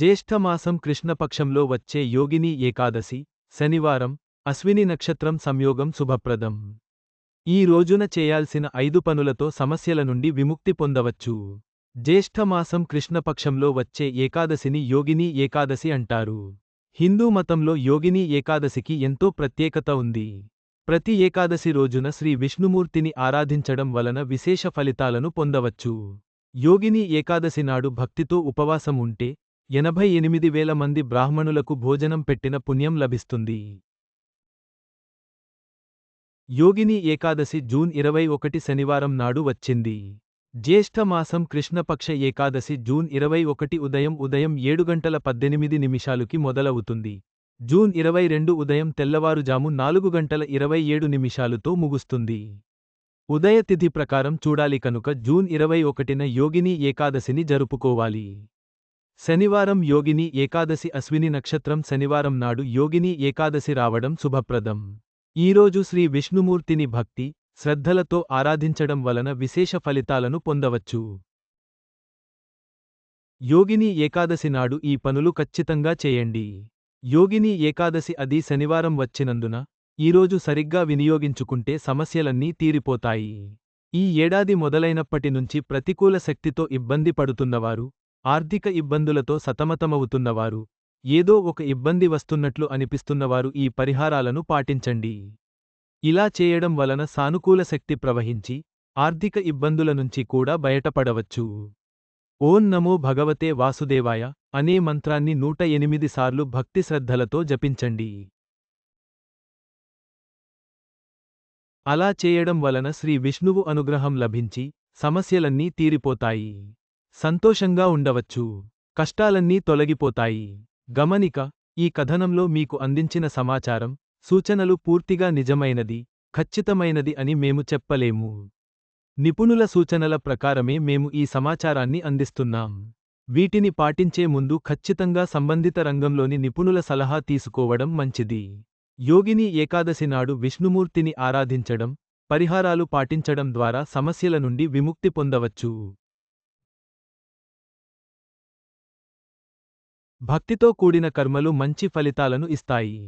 జ్యేష్ఠమాసం కృష్ణపక్షంలో వచ్చే యోగిని ఏకాదశి శనివారం అశ్విని నక్షత్రం సంయోగం శుభప్రదం. ఈ రోజున చేయాల్సిన ఐదు పనులతో సమస్యల నుండి విముక్తి పొందవచ్చు. జ్యేష్ఠమాసం కృష్ణపక్షంలో వచ్చే ఏకాదశిని యోగిని ఏకాదశి అంటారు. హిందూ మతంలో యోగిని ఏకాదశికి ఎంతో ప్రత్యేకత ఉంది. ప్రతి ఏకాదశి రోజున శ్రీ విష్ణుమూర్తిని ఆరాధించడం వలన విశేష ఫలితాలను పొందవచ్చు. యోగిని ఏకాదశి నాడు భక్తితో ఉపవాసం ఉంటే ఎనభై ఎనిమిది వేల మంది బ్రాహ్మణులకు భోజనం పెట్టిన పుణ్యం లభిస్తుంది. యోగిని ఏకాదశి జూన్ ఇరవై ఒకటి శనివారం నాడు వచ్చింది. జ్యేష్ఠమాసం కృష్ణపక్ష ఏకాదశి జూన్ ఇరవై ఒకటి ఉదయం ఉదయం ఏడు గంటల పద్దెనిమిది నిమిషాలుకి మొదలవుతుంది. జూన్ ఇరవై రెండు ఉదయం తెల్లవారుజాము నాలుగు గంటల ఇరవై ఏడు నిమిషాలుతో ముగుస్తుంది. ఉదయతిథి ప్రకారం చూడాలి కనుక జూన్ ఇరవై ఒకటిన యోగిని ఏకాదశిని జరుపుకోవాలి. శనివారం యోగిని ఏకాదశి అశ్విని నక్షత్రం శనివారం నాడు యోగిని ఏకాదశి రావడం శుభప్రదం. ఈరోజు శ్రీ విష్ణుమూర్తిని భక్తి శ్రద్ధలతో ఆరాధించడం వలన విశేష ఫలితాలను పొందవచ్చు. యోగిని ఏకాదశి నాడు ఈ పనులు ఖచ్చితంగా చేయండి. యోగిని ఏకాదశి అది శనివారం వచ్చినందున ఈరోజు సరిగ్గా వినియోగించుకుంటే సమస్యలన్నీ తీరిపోతాయి. ఈ ఏడాది మొదలైనప్పటి నుంచి ప్రతికూల శక్తితో ఇబ్బంది పడుతున్నవారు ఆర్థిక ఇబ్బందులతో సతమతమవుతున్నవారు. ఏదో ఒక ఇబ్బంది వస్తున్నట్లు అనిపిస్తున్నవారు ఈ పరిహారాలను పాటించండి. ఇలా చేయడం వలన సానుకూల శక్తి ప్రవహించి ఆర్థిక ఇబ్బందుల నుంచి కూడా బయటపడవచ్చు. ఓం నమో భగవతే వాసుదేవాయ అనే మంత్రాన్ని నూట ఎనిమిది సార్లు భక్తి శ్రద్ధలతో జపించండి. అలా చేయడం వలన శ్రీ విష్ణువు అనుగ్రహం లభించి సమస్యలన్నీ తీరిపోతాయి. సంతోషంగా ఉండవచ్చు. కష్టాలన్నీ తొలగిపోతాయి. గమనిక ఈ కథనంలో మీకు అందించిన సమాచారం సూచనలు పూర్తిగా నిజమైనది ఖచ్చితమైనది అని మేము చెప్పలేము. నిపుణుల సూచనల ప్రకారమే మేము ఈ సమాచారాన్ని అందిస్తున్నాం. వీటిని పాటించే ముందు ఖచ్చితంగా సంబంధిత రంగంలోని నిపుణుల సలహా తీసుకోవడం మంచిది. యోగిని ఏకాదశి నాడు విష్ణుమూర్తిని ఆరాధించడం పరిహారాలు పాటించడం ద్వారా సమస్యల నుండి విముక్తి పొందవచ్చు. భక్తితో కూడిన కర్మలు మంచి ఫలితాలను ఇస్తాయి.